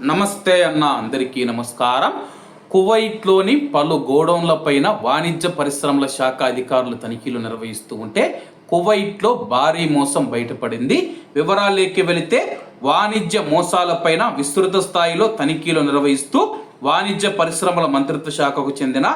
నమస్తే అన్న అందరికీ నమస్కారం. కువైట్లోని పలు గోడౌన్లపైన వాణిజ్య పరిశ్రమల శాఖ అధికారులు తనిఖీలు నిర్వహిస్తూ ఉంటే కువైట్లో భారీ మోసం బయటపడింది. వివరాలేకి వెళితే వాణిజ్య మోసాలపైన విస్తృత స్థాయిలో తనిఖీలు నిర్వహిస్తూ వాణిజ్య పరిశ్రమల మంత్రిత్వ శాఖకు చెందిన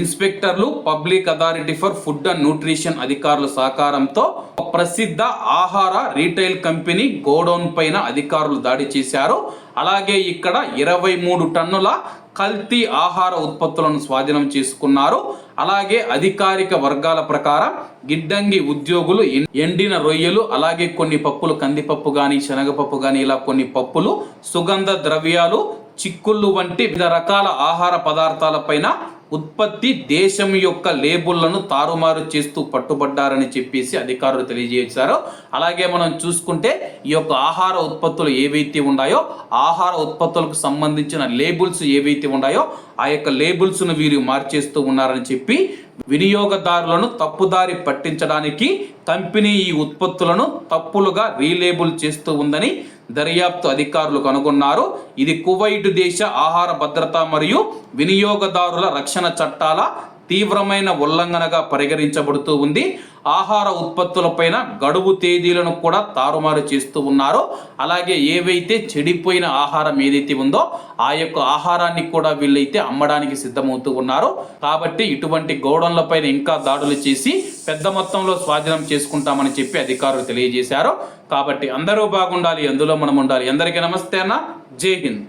ఇన్స్పెక్టర్లు public authority for food and nutrition అధికారుల సహకారంతో ఒక ప్రసిద్ధ ఆహార రీటైల్ కంపెనీ గోడౌన్ పైన అధికారులు దాడి చేశారు. అలాగే ఇక్కడ ఇరవై మూడు టన్నుల కల్తీ ఆహార ఉత్పత్తులను స్వాధీనం చేసుకున్నారు. అలాగే అధికారిక వర్గాల ప్రకారం గిడ్డంగి ఉద్యోగులు ఎండిన రొయ్యలు అలాగే కొన్ని పప్పులు కందిపప్పు కానీ శనగపప్పు కానీ ఇలా కొన్ని పప్పులు సుగంధ ద్రవ్యాలు చిక్కుళ్ళు వంటి వివిధ రకాల ఆహార పదార్థాలపైన ఉత్పత్తి దేశం యొక్క లేబుళ్ళను తారుమారు చేస్తూ పట్టుబడ్డారని చెప్పేసి అధికారులు తెలియజేశారు. అలాగే మనం చూసుకుంటే ఈ యొక్క ఆహార ఉత్పత్తులు ఏవైతే ఉన్నాయో ఆహార ఉత్పత్తులకు సంబంధించిన లేబుల్స్ ఏవైతే ఉన్నాయో ఆ యొక్క లేబుల్స్ను వీరు మార్చేస్తూ ఉన్నారని చెప్పి వినియోగదారులను తప్పుదారి పట్టించడానికి కంపెనీ ఈ ఉత్పత్తులను తప్పులుగా రీలేబుల్ చేస్తూ ఉందని దర్యాప్తు అధికారులు కనుగొన్నారు. ఇది కువైట్ దేశ ఆహార భద్రత మరియు వినియోగదారుల రక్షణ చట్టాల తీవ్రమైన ఉల్లంఘనగా పరిగణించబడుతూ ఉంది. ఆహార ఉత్పత్తులపైన గడువు తేదీలను కూడా తారుమారు చేస్తూ ఉన్నారు. అలాగే ఏవైతే చెడిపోయిన ఆహారం ఏదైతే ఉందో ఆ యొక్క ఆహారాన్ని కూడా వీళ్ళైతే అమ్మడానికి సిద్ధమవుతూ ఉన్నారు. కాబట్టి ఇటువంటి గోడౌన్లపైన ఇంకా దాడులు చేసి పెద్ద మొత్తంలో స్వాధీనం చేసుకుంటామని చెప్పి అధికారులు తెలియజేశారు. కాబట్టి అందరూ బాగుండాలి అందులో మనం ఉండాలి. అందరికీ నమస్తే అన్న. జై హింద్.